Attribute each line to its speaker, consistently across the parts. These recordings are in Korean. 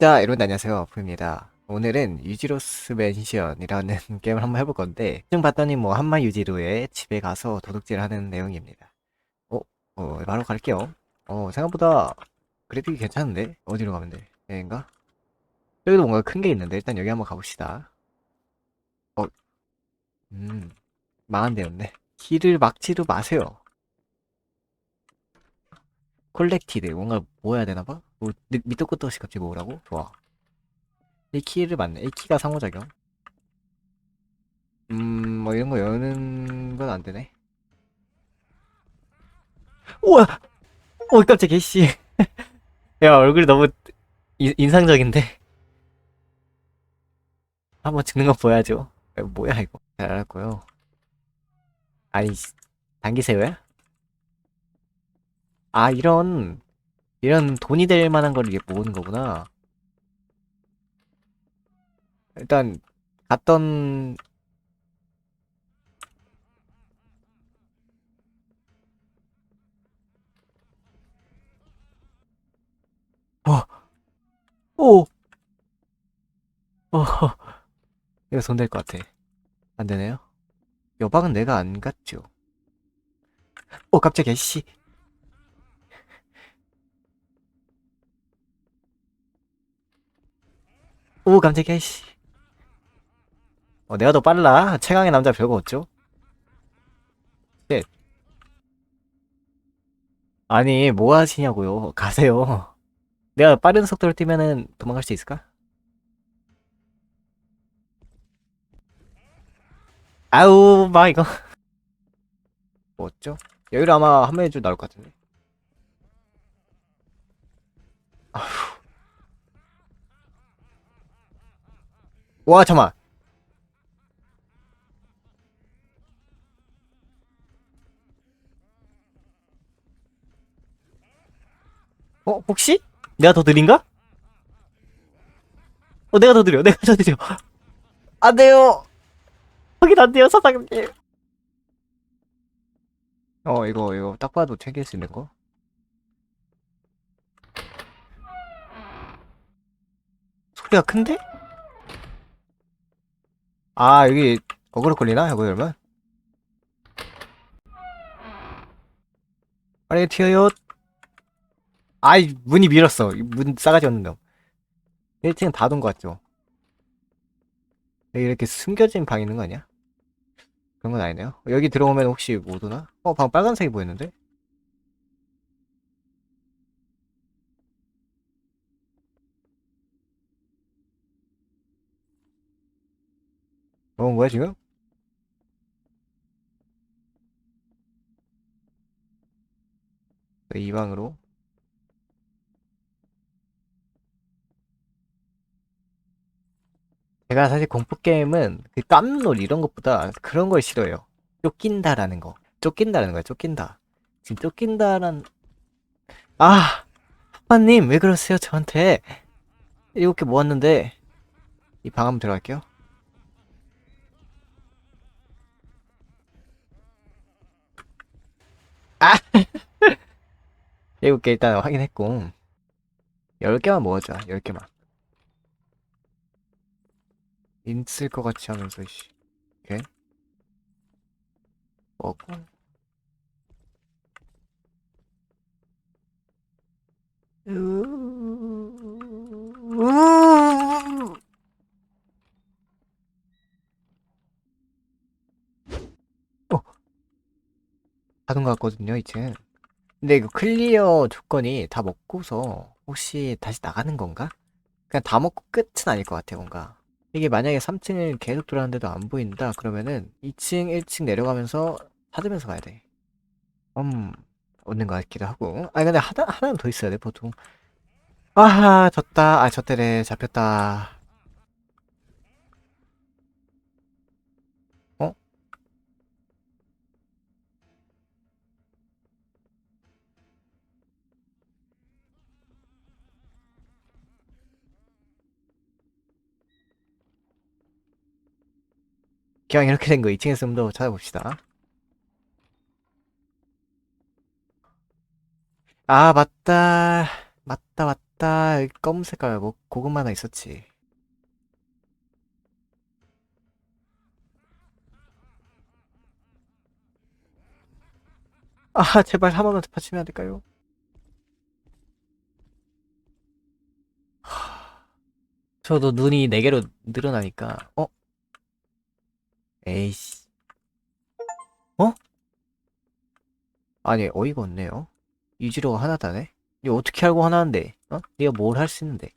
Speaker 1: 자, 여러분 안녕하세요. 푸입니다. 오늘은 유지로스 맨션이라는 게임을 한번 해볼 건데, 좀 봤더니 뭐 한마 유지로의 집에 가서 도둑질 하는 내용입니다. 어, 어, 바로 갈게요. 어, 생각보다 그래픽이 괜찮은데? 어디로 가면 돼? 여긴가? 여기도 뭔가 큰 게 있는데, 일단 여기 한번 가봅시다. 어, 음, 망한 데였네. 길을 막지도 마세요. 콜렉티드, 뭔가 모아야 되나봐? 뭐, 밑- 밑도 끝도 없이 갑자기 모으라고? 좋아. 이 키를 맞네. 이 키가 상호작용. 음, 뭐 이런 거 여는 건 안 되네. 우와! 오, 깜짝이야, 씨. 야, 얼굴이 너무 인, 인상적인데? 한번 찍는 거 보여야죠. 야, 뭐야, 이거. 잘 알았고요. 아니, 씨, 단기새우야? 아, 이런, 이런 돈이 될 만한 걸 이게 모으는 거구나. 일단 갔던 어, 오, 어, 이거 손될것 같아. 안 되네요. 여방은 내가 안 갔죠. 오, 깜짝이야, 씨. 오, 깜짝이야, 씨. 어, 내가 더 빨라. 최강의 남자 별거 없죠? 네. 아니, 뭐 하시냐고요. 가세요. 내가 빠른 속도로 뛰면은 도망갈 수 있을까? 아우, 막 이거. 뭐였죠? 여기로 아마 한 명이 좀 나올 것 같은데. 아휴. 와, 잠깐만. 어, 혹시? 내가 더 느린가? 어, 내가 더 느려. 내가 더 느려. 안 돼요. 확인 안 돼요, 사장님. 어, 이거, 이거 딱 봐도 챙길 수 있는 거? 소리가 큰데? 아, 여기 어그로 걸리나? 이거 열면? 빨리 튀어요. 아이, 문이 밀었어. 이문 싸가지 없는 놈. 1층은 닫은 것 같죠? 이렇게 숨겨진 방 있는 거 아니야? 그런 건 아니네요. 여기 들어오면 혹시 못 오나? 어, 방 빨간색이 보였는데? 어, 뭐야, 지금? 이 방으로. 제가 사실 공포게임은 그 깜놀 이런 것보다 그런 걸 싫어해요. 쫓긴다라는 거. 쫓긴다라는 거야, 쫓긴다. 지금 쫓긴다란, 아! 아빠님, 왜 그러세요, 저한테? 이렇게 모았는데, 이 방 한번 들어갈게요. 아! 7개 일단 확인했고, 10개만 모아자, 10개만. 있을 것 같이 하면서, 씨. 오케이. 먹고. 어. 받은 것 같거든요, 이제. 근데 이거 클리어 조건이 다 먹고서 혹시 다시 나가는 건가? 그냥 다 먹고 끝은 아닐 것 같아요, 뭔가. 이게 만약에 3층을 계속 돌아가는데도 안 보인다, 그러면은 2층, 1층 내려가면서 찾으면서 가야 돼. 음, 얻는 것 같기도 하고. 아니, 근데 하나, 하나는 더 있어야 돼, 보통. 아하, 졌다. 아, 졌대래. 잡혔다. 그냥 이렇게 된 거 2층에서 좀 더 찾아봅시다. 아, 맞다. 맞다, 맞다. 검은 색깔 뭐 고구마 하나 있었지. 아, 제발 한 번만 더 pat치면 안 될까요? 하, 저도 눈이 네 개로 늘어나니까, 어? 에이씨. 어? 아니, 어이가 없네요. 유지로가 하나다네? 이거 어떻게 알고 하나인데? 어? 네가 뭘 할 수 있는데?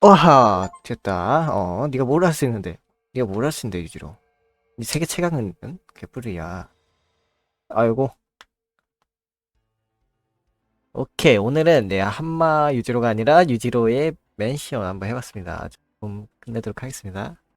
Speaker 1: 어하, 됐다. 어, 네가 뭘 할 수 있는데? 네가 뭘 할 수 있는데, 유지로? 네 세계 최강은 응? 개뿔이야. 아이고. 오케이, 오늘은 내 한마 유지로가 아니라 유지로의 맨시온 한번 해봤습니다. 좀 끝내도록 하겠습니다.